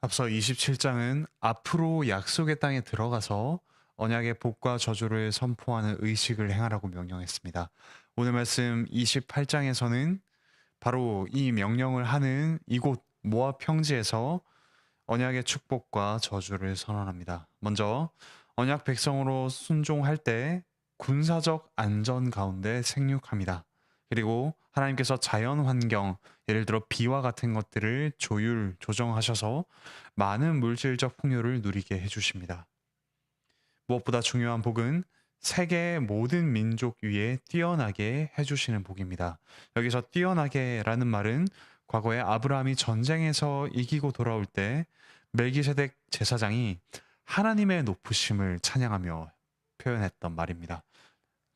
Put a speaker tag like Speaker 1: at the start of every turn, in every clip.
Speaker 1: 앞서 27장은 앞으로 약속의 땅에 들어가서 언약의 복과 저주를 선포하는 의식을 행하라고 명령했습니다. 오늘 말씀 28장에서는 바로 이 명령을 하는 이곳 모압 평지에서 언약의 축복과 저주를 선언합니다. 먼저 언약 백성으로 순종할 때 군사적 안전 가운데 생육합니다. 그리고 하나님께서 자연 환경, 예를 들어 비와 같은 것들을 조율, 조정하셔서 많은 물질적 풍요를 누리게 해주십니다. 무엇보다 중요한 복은 세계의 모든 민족 위에 뛰어나게 해주시는 복입니다. 여기서 뛰어나게라는 말은 과거에 아브라함이 전쟁에서 이기고 돌아올 때 멜기세덱 제사장이 하나님의 높으심을 찬양하며 표현했던 말입니다.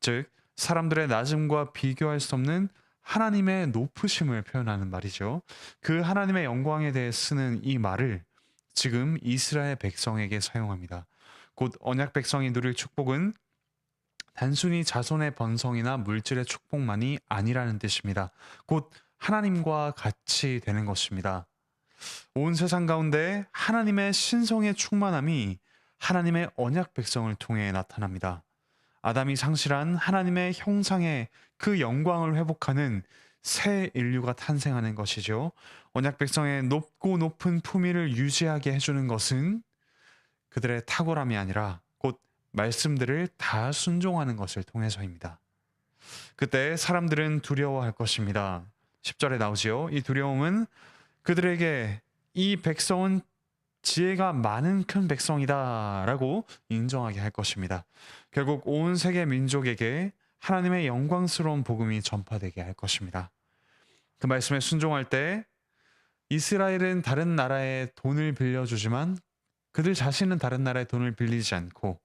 Speaker 1: 즉 사람들의 낮음과 비교할 수 없는 하나님의 높으심을 표현하는 말이죠. 그 하나님의 영광에 대해 쓰는 이 말을 지금 이스라엘 백성에게 사용합니다. 곧 언약 백성이 누릴 축복은 단순히 자손의 번성이나 물질의 축복만이 아니라는 뜻입니다. 곧 하나님과 같이 되는 것입니다. 온 세상 가운데 하나님의 신성의 충만함이 하나님의 언약 백성을 통해 나타납니다. 아담이 상실한 하나님의 형상의 그 영광을 회복하는 새 인류가 탄생하는 것이죠. 언약 백성의 높고 높은 품위를 유지하게 해주는 것은 그들의 탁월함이 아니라 곧 말씀들을 다 순종하는 것을 통해서입니다. 그때 사람들은 두려워할 것입니다. 10절에 나오지요. 이 두려움은 그들에게 이 백성은 지혜가 많은 큰 백성이다라고 인정하게 할 것입니다. 결국 온 세계 민족에게 하나님의 영광스러운 복음이 전파되게 할 것입니다. 그 말씀에 순종할 때 이스라엘은 다른 나라에 돈을 빌려주지만 그들 자신은 다른 나라에 돈을 빌리지 않고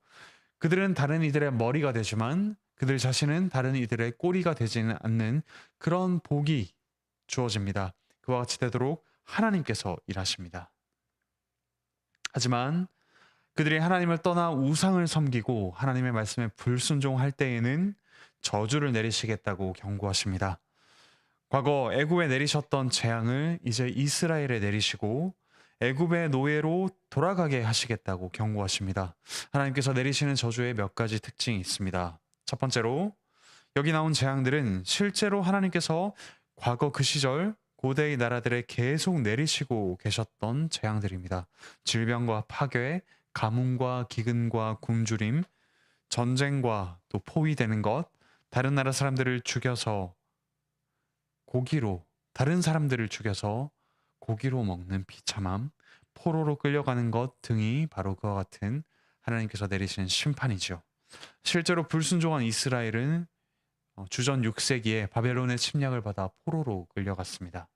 Speaker 1: 그들은 다른 이들의 머리가 되지만 그들 자신은 다른 이들의 꼬리가 되지는 않는 그런 복이 주어집니다. 그와 같이 되도록 하나님께서 일하십니다. 하지만 그들이 하나님을 떠나 우상을 섬기고 하나님의 말씀에 불순종할 때에는 저주를 내리시겠다고 경고하십니다. 과거 애굽에 내리셨던 재앙을 이제 이스라엘에 내리시고 애굽의 노예로 돌아가게 하시겠다고 경고하십니다. 하나님께서 내리시는 저주의 몇 가지 특징이 있습니다. 첫 번째로 여기 나온 재앙들은 실제로 하나님께서 과거 그 시절 고대의 나라들에 계속 내리시고 계셨던 재앙들입니다. 질병과 파괴, 가뭄과 기근과 굶주림, 전쟁과 또 포위되는 것, 다른 나라 사람들을 죽여서 고기로 다른 사람들을 죽여서 고기로 먹는 비참함, 포로로 끌려가는 것 등이 바로 그와 같은 하나님께서 내리시는 심판이죠. 실제로 불순종한 이스라엘은 어, 주전 6세기에 바벨론의 침략을 받아 포로로 끌려갔습니다.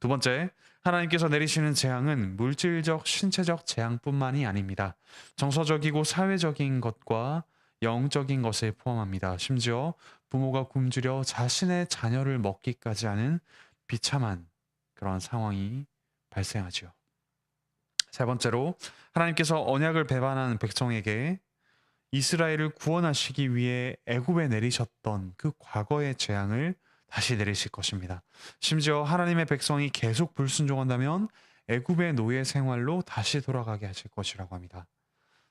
Speaker 1: 두 번째, 하나님께서 내리시는 재앙은 물질적, 신체적 재앙뿐만이 아닙니다. 정서적이고 사회적인 것과 영적인 것을 포함합니다. 심지어 부모가 굶주려 자신의 자녀를 먹기까지 하는 비참한 그런 상황이 발생하죠. 세 번째로 하나님께서 언약을 배반한 백성에게 이스라엘을 구원하시기 위해 애굽에 내리셨던 그 과거의 재앙을 다시 내리실 것입니다. 심지어 하나님의 백성이 계속 불순종한다면 애굽의 노예 생활로 다시 돌아가게 하실 것이라고 합니다.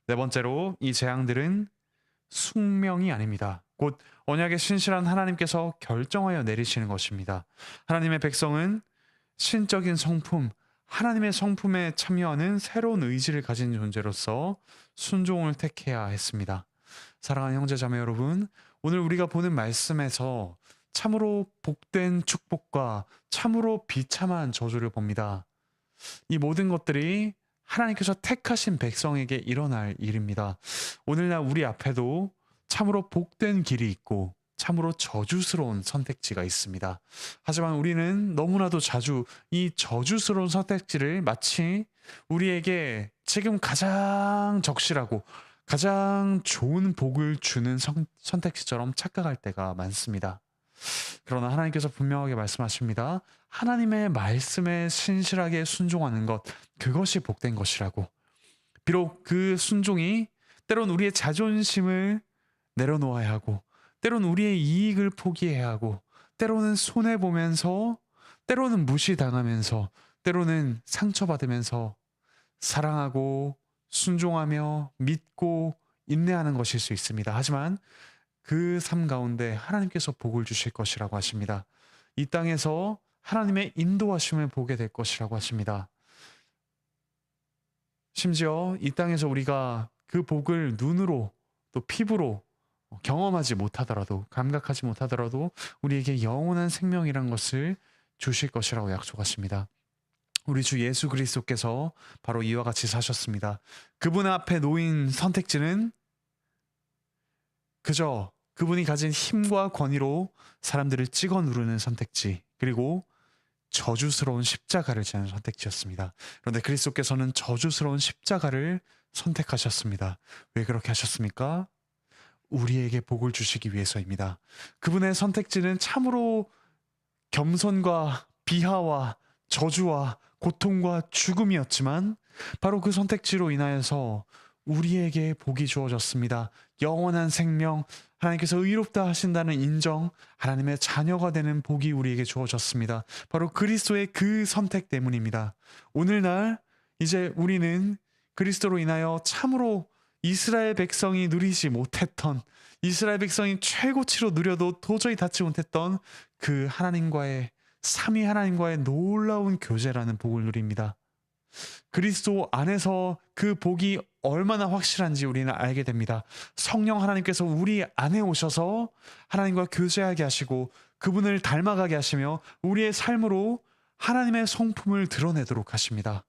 Speaker 1: 네 번째로 이 재앙들은 숙명이 아닙니다. 곧 언약의 신실한 하나님께서 결정하여 내리시는 것입니다. 하나님의 백성은 신적인 성품, 하나님의 성품에 참여하는 새로운 의지를 가진 존재로서 순종을 택해야 했습니다. 사랑하는 형제 자매 여러분, 오늘 우리가 보는 말씀에서 참으로 복된 축복과 참으로 비참한 저주를 봅니다. 이 모든 것들이 하나님께서 택하신 백성에게 일어날 일입니다. 오늘날 우리 앞에도 참으로 복된 길이 있고 참으로 저주스러운 선택지가 있습니다. 하지만 우리는 너무나도 자주 이 저주스러운 선택지를 마치 우리에게 지금 가장 적실하고 가장 좋은 복을 주는 선, 선택지처럼 착각할 때가 많습니다. 그러나 하나님께서 분명하게 말씀하십니다. 하나님의 말씀에 신실하게 순종하는 것, 그것이 복된 것이라고. 비록 그 순종이 때론 우리의 자존심을 내려놓아야 하고, 때론 우리의 이익을 포기해야 하고, 때로는 손해 보면서, 때로는 무시당하면서, 때로는 상처받으면서 사랑하고 순종하며 믿고 인내하는 것일 수 있습니다. 하지만 그 삶 가운데 하나님께서 복을 주실 것이라고 하십니다. 이 땅에서 하나님의 인도하심을 보게 될 것이라고 하십니다. 심지어 이 땅에서 우리가 그 복을 눈으로 또 피부로 경험하지 못하더라도 감각하지 못하더라도 우리에게 영원한 생명이란 것을 주실 것이라고 약속하십니다. 우리 주 예수 그리스도께서 바로 이와 같이 사셨습니다. 그분 앞에 놓인 선택지는 그저 그분이 가진 힘과 권위로 사람들을 찍어 누르는 선택지, 그리고 저주스러운 십자가를 지는 선택지였습니다. 그런데 그리스도께서는 저주스러운 십자가를 선택하셨습니다. 왜 그렇게 하셨습니까? 우리에게 복을 주시기 위해서입니다. 그분의 선택지는 참으로 겸손과 비하와 저주와 고통과 죽음이었지만 바로 그 선택지로 인하여서 우리에게 복이 주어졌습니다. 영원한 생명, 하나님께서 의롭다 하신다는 인정, 하나님의 자녀가 되는 복이 우리에게 주어졌습니다. 바로 그리스도의 그 선택 때문입니다. 오늘날 이제 우리는 그리스도로 인하여 참으로 이스라엘 백성이 누리지 못했던 이스라엘 백성이 최고치로 누려도 도저히 닿지 못했던 그 하나님과의 삼위 하나님과의 놀라운 교제라는 복을 누립니다. 그리스도 안에서 그 복이 얼마나 확실한지 우리는 알게 됩니다. 성령 하나님께서 우리 안에 오셔서 하나님과 교제하게 하시고 그분을 닮아가게 하시며 우리의 삶으로 하나님의 성품을 드러내도록 하십니다.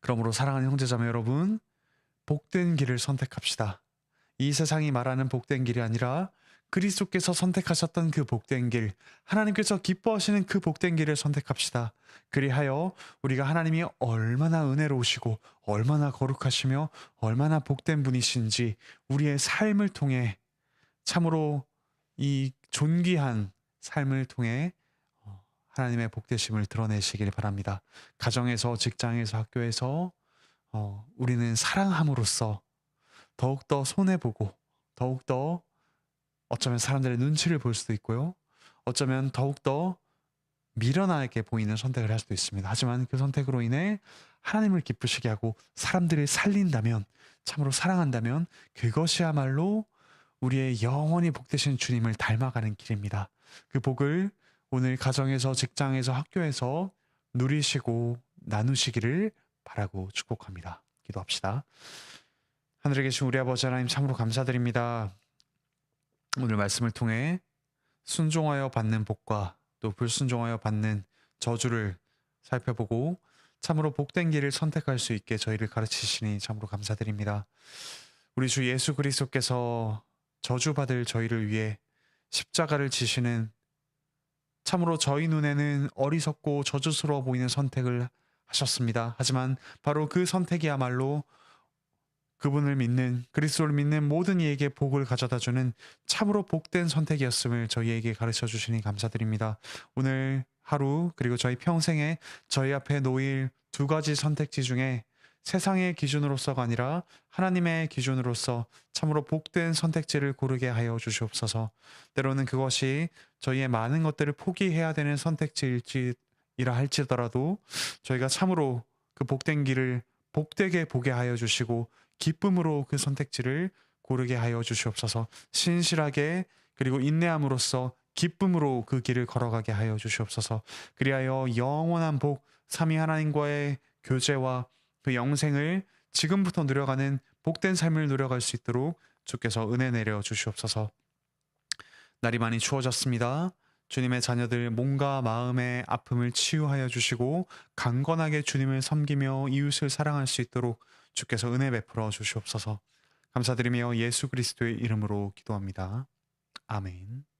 Speaker 1: 그러므로 사랑하는 형제자매 여러분, 복된 길을 선택합시다. 이 세상이 말하는 복된 길이 아니라 그리스도께서 선택하셨던 그 복된 길, 하나님께서 기뻐하시는 그 복된 길을 선택합시다. 그리하여 우리가 하나님이 얼마나 은혜로우시고 얼마나 거룩하시며 얼마나 복된 분이신지 우리의 삶을 통해 참으로 이 존귀한 삶을 통해 어, 하나님의 복되심을 드러내시길 바랍니다. 가정에서, 직장에서, 학교에서 어, 우리는 사랑함으로써 더욱더 손해보고 더욱더 어쩌면 사람들의 눈치를 볼 수도 있고요. 어쩌면 더욱더 미련하게 보이는 선택을 할 수도 있습니다. 하지만 그 선택으로 인해 하나님을 기쁘시게 하고 사람들을 살린다면, 참으로 사랑한다면 그것이야말로 우리의 영원히 복되신 주님을 닮아가는 길입니다. 그 복을 오늘 가정에서, 직장에서, 학교에서 누리시고 나누시기를 바라고 축복합니다. 기도합시다. 하늘에 계신 우리 아버지 하나님 참으로 감사드립니다. 오늘 말씀을 통해 순종하여 받는 복과 또 불순종하여 받는 저주를 살펴보고 참으로 복된 길을 선택할 수 있게 저희를 가르치시니 참으로 감사드립니다. 우리 주 예수 그리스도께서 저주받을 저희를 위해 십자가를 지시는 참으로 저희 눈에는 어리석고 저주스러워 보이는 선택을 하셨습니다. 하지만 바로 그 선택이야말로 그분을 믿는 그리스도를 믿는 모든 이에게 복을 가져다 주는 참으로 복된 선택이었음을 저희에게 가르쳐 주시니 감사드립니다. 오늘 하루 그리고 저희 평생에 저희 앞에 놓일 두 가지 선택지 중에 세상의 기준으로서가 아니라 하나님의 기준으로서 참으로 복된 선택지를 고르게 하여 주시옵소서. 때로는 그것이 저희의 많은 것들을 포기해야 되는 선택지일지 라 할지더라도 저희가 참으로 그 복된 길을 복되게 보게 하여 주시고 기쁨으로 그 선택지를 고르게 하여 주시옵소서. 신실하게 그리고 인내함으로써 기쁨으로 그 길을 걸어가게 하여 주시옵소서. 그리하여 영원한 복, 삼위 하나님과의 교제와 그 영생을 지금부터 누려가는 복된 삶을 누려갈 수 있도록 주께서 은혜 내려 주시옵소서. 날이 많이 추워졌습니다. 주님의 자녀들 몸과 마음의 아픔을 치유하여 주시고 강건하게 주님을 섬기며 이웃을 사랑할 수 있도록 주께서 은혜 베풀어 주시옵소서. 감사드리며 예수 그리스도의 이름으로 기도합니다. 아멘.